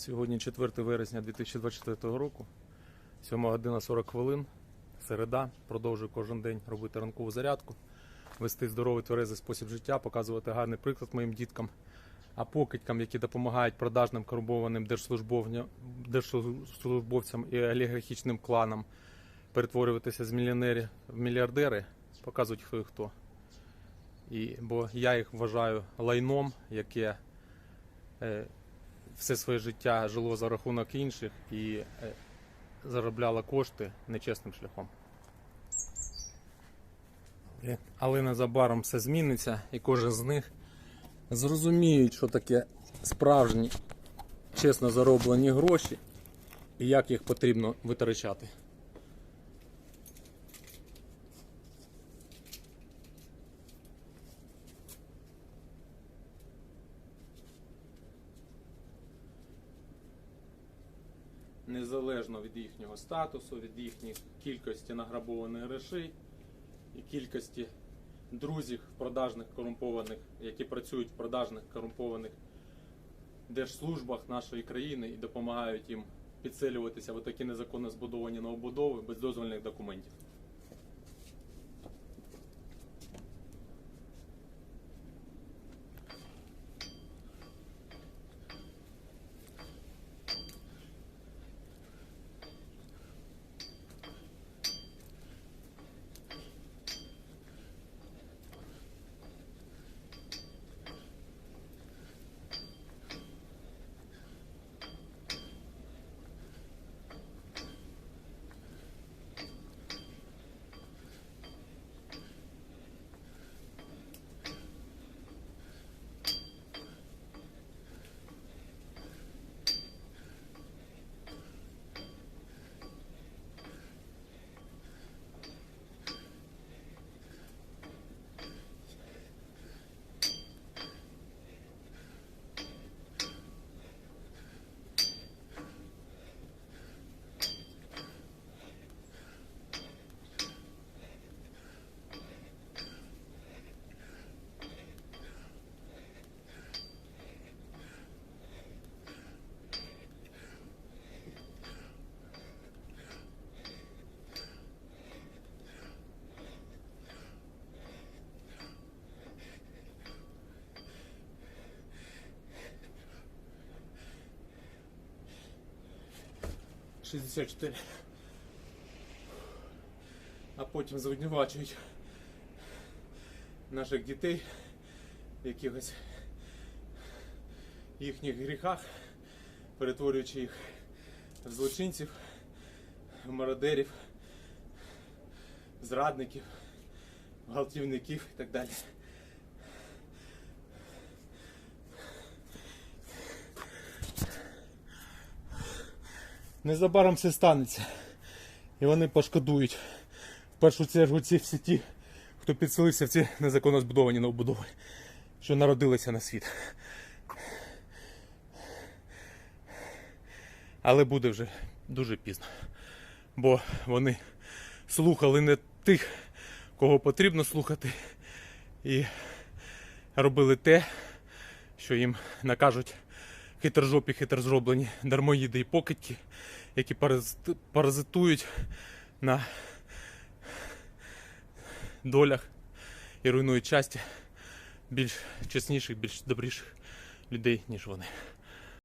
Сьогодні 4 вересня 2024 року, 7 година 40 хвилин, середа. Продовжую кожен день робити ранкову зарядку, вести здоровий тверезий спосіб життя, показувати гарний приклад моїм діткам, а покидькам, які допомагають продажним корумпованим держслужбовцям і олігархічним кланам перетворюватися з мільйонерів в мільярдери, показують хто і хто. І, бо я їх вважаю лайном, яке е, все своє життя жило за рахунок інших і заробляла заробляло кошти нечесним шляхом. Е, Але незабаром все зміниться, і кожен з них зрозуміють, що таке справжні чесно зароблені гроші і як їх потрібно витрачати. Незалежно від їхнього статусу, від їхньої кількості награбованих грошей і кількості друзів продажних корумпованих, які працюють в продажних корумпованих держслужбах нашої країни і допомагають їм підсилюватися в такі незаконно збудовані новобудови без дозвольних документів. – 64. А потім звинувачують наших дітей в якихось їхніх гріхах, перетворюючи їх в злочинців, в мародерів, зрадників, гвалтівників і так далі. Незабаром все станеться. І вони пошкодують. В першу чергу ці всі ті, хто підселився в ці незаконно збудовані новобудови, що народилися на світ. Але буде вже дуже пізно. Бо вони слухали не тих, кого потрібно слухати, і робили те, що їм накажуть хитрожопі, хитрозроблені дармоїди і покидьки, які паразитують на долях і руйнують часті більш чесніших, більш добріших людей, ніж вони.